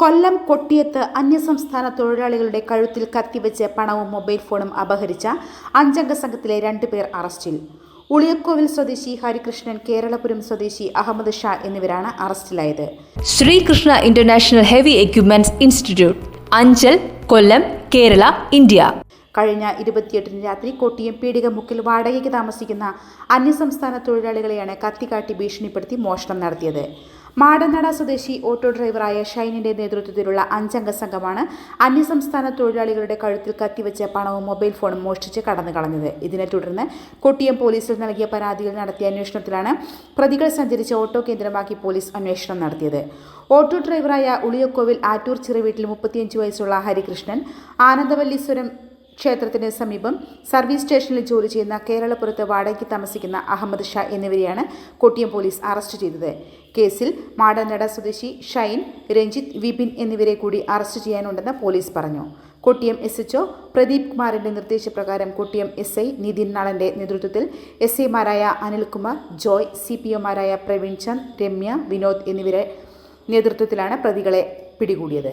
കൊല്ലം കൊട്ടിയത്ത് അന്യസംസ്ഥാന തൊഴിലാളികളുടെ കഴുത്തിൽ കത്തിവെച്ച് പണവും മൊബൈൽ ഫോണും അപഹരിച്ച അഞ്ചംഗ സംഘത്തിലെ രണ്ടുപേർ അറസ്റ്റിൽ. ഉളിയക്കോവിൽ സ്വദേശി ഹരികൃഷ്ണൻ കേരളപുരം സ്വദേശി അഹമ്മദ് ഷാ എന്നിവരാണ് അറസ്റ്റിലായത്. Sreekrishna international heavy equipments institute Anchal Kollam Kerala India. കഴിഞ്ഞ ഇരുപത്തിയെട്ടിന് രാത്രി കൊട്ടിയം പീടികമുക്കിൽ വാടകയ്ക്ക് താമസിക്കുന്ന അന്യസംസ്ഥാന തൊഴിലാളികളെയാണ് കത്തിക്കാട്ടി ഭീഷണിപ്പെടുത്തി മോഷണം നടത്തിയത്. മാടനട സ്വദേശി ഓട്ടോ ഡ്രൈവറായ ഷൈനിന്റെ നേതൃത്വത്തിലുള്ള അഞ്ചംഗ സംഘമാണ് അന്യസംസ്ഥാന തൊഴിലാളികളുടെ കഴുത്തിൽ കത്തിവെച്ച പണവും മൊബൈൽ ഫോണും മോഷ്ടിച്ച് കടന്നു കളഞ്ഞത്. ഇതിനെ തുടർന്ന് കൊട്ടിയം പോലീസിൽ നൽകിയ പരാതിയിൽ നടത്തിയ അന്വേഷണത്തിലാണ് പ്രതികൾ സഞ്ചരിച്ച ഓട്ടോ കേന്ദ്രമാക്കി പോലീസ് അന്വേഷണം നടത്തിയത്. ഓട്ടോ ഡ്രൈവറായ ഉളിയക്കോവിൽ ആറ്റൂർ ചിറവീട്ടിൽ മുപ്പത്തിയഞ്ച് വയസ്സുള്ള ഹരികൃഷ്ണൻ ആനന്ദവല്ലീശ്വരം ക്ഷേത്രത്തിന് സമീപം സർവീസ് സ്റ്റേഷനിൽ ജോലി ചെയ്യുന്ന കേരളപുരത്ത് വാടകയ്ക്ക് താമസിക്കുന്ന അഹമ്മദ് ഷാ എന്നിവരെയാണ് കൊട്ടിയം പോലീസ് അറസ്റ്റ് ചെയ്തത്. കേസിൽ മാടനട സ്വദേശി ഷൈൻ രഞ്ജിത്ത് വിപിൻ എന്നിവരെ കൂടി അറസ്റ്റ് ചെയ്യാനുണ്ടെന്ന് പോലീസ് പറഞ്ഞു. കൊട്ടിയം എസ് എച്ച്ഒ പ്രദീപ് കുമാറിന്റെ നിർദ്ദേശപ്രകാരം കൊട്ടിയം എസ് ഐ നിതിൻ നാളന്റെ നേതൃത്വത്തിൽ എസ് ഐമാരായ അനിൽകുമാർ ജോയ് സി പി ഒമാരായ പ്രവീൺ ചന്ദ് രമ്യ വിനോദ് എന്നിവരെ നേതൃത്വത്തിലാണ് പ്രതികളെ പിടികൂടിയത്.